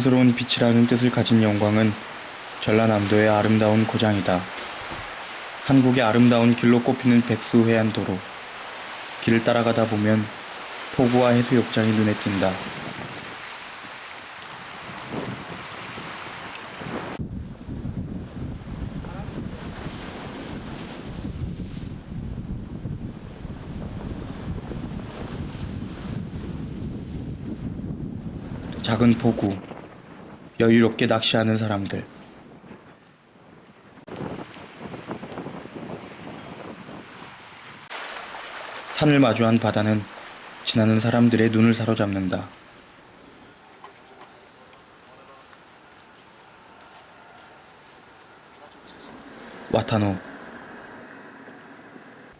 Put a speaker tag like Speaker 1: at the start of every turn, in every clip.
Speaker 1: 성스러운 빛이라는 뜻을 가진 영광은 전라남도의 아름다운 고장이다. 한국의 아름다운 길로 꼽히는 백수 해안도로. 길을 따라가다 보면 포구와 해수욕장이 눈에 띈다. 작은 포구, 여유롭게 낚시하는 사람들. 산을 마주한 바다는 지나는 사람들의 눈을 사로잡는다. 와타노.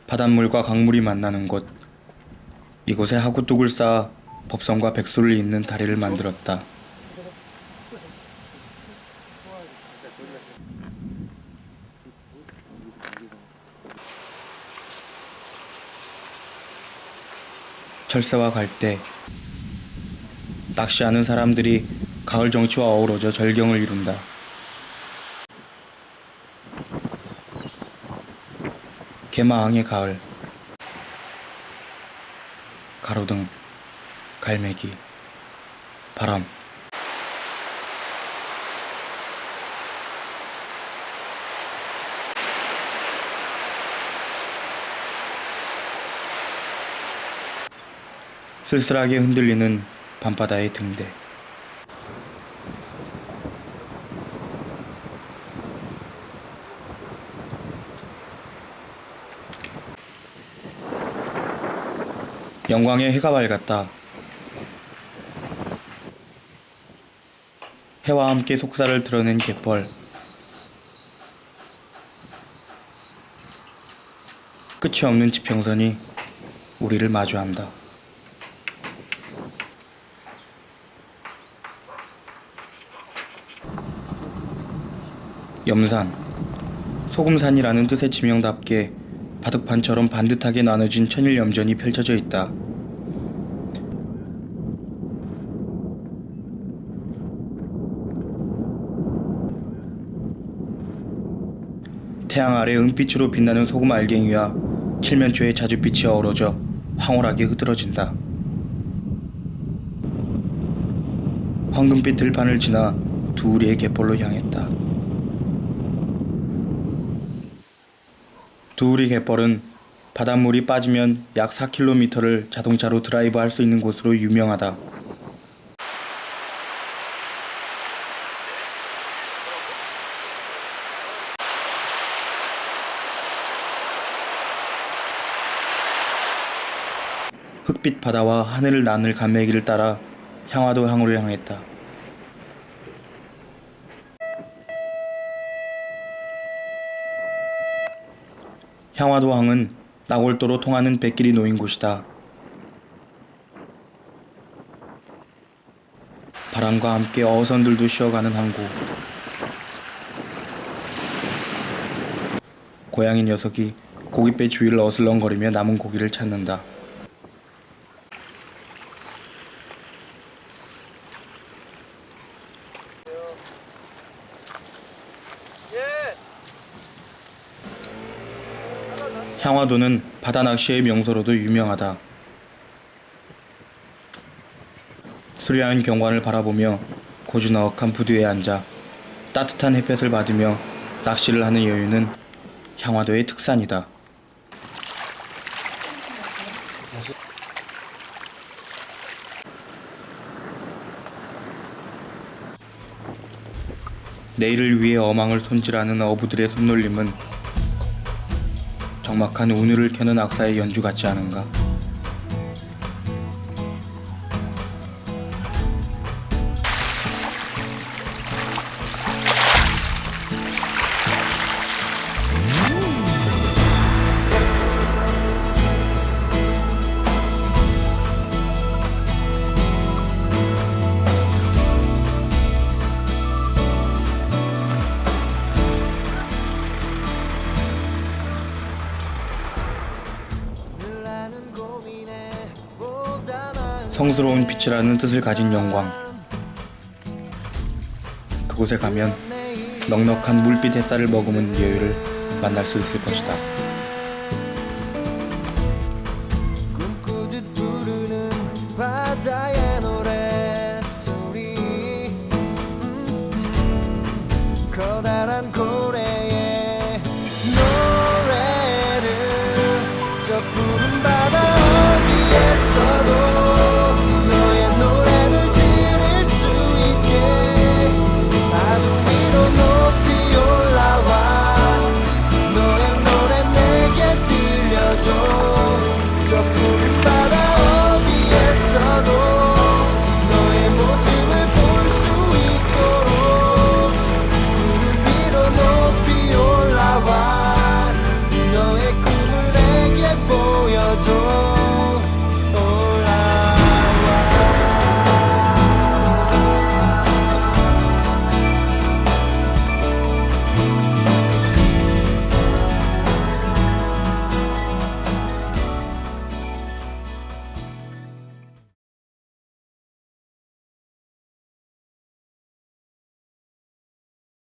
Speaker 1: 바닷물과 강물이 만나는 곳. 이곳에 하구뚝을 쌓아 법성과 백수를 잇는 다리를 만들었다. 철새와 갈대 낚시하는 사람들이 가을 정취와 어우러져 절경을 이룬다. 개마항의 가을 가로등 갈매기 바람 쓸쓸하게 흔들리는 밤바다의 등대 영광의 해가 밝았다. 해와 함께 속살을 드러낸 갯벌. 끝이 없는 지평선이 우리를 마주한다. 염산, 소금산이라는 뜻의 지명답게 바둑판처럼 반듯하게 나눠진 천일 염전이 펼쳐져 있다. 태양 아래 은빛으로 빛나는 소금 알갱이와 칠면초의 자줏빛이 어우러져 황홀하게 흐드러진다. 황금빛 들판을 지나 두우리의 갯벌로 향했다. 두우리 갯벌은 바닷물이 빠지면 약 4km를 자동차로 드라이브 할 수 있는 곳으로 유명하다. 흑빛 바다와 하늘을 나눌 감매기를 따라 향화도 항으로 향했다. 향화도 항은 나골도로 통하는 백길이 놓인 곳이다. 바람과 함께 어선들도 쉬어가는 항구. 고양이 녀석이 고깃배 주위를 어슬렁거리며 남은 고기를 찾는다. 향화도는 바다 낚시의 명소로도 유명하다. 수려한 경관을 바라보며 고즈넉한 부두에 앉아 따뜻한 햇볕을 받으며 낚시를 하는 여유는 향화도의 특산이다. 내일을 위해 어망을 손질하는 어부들의 손놀림은 적막한 운율을 켜는 악사의 연주 같지 않은가? 성스러운 빛이라는 뜻을 가진 영광.
Speaker 2: 그곳에 가면 넉넉한 물빛 햇살을 머금은 여유를 만날 수 있을 것이다.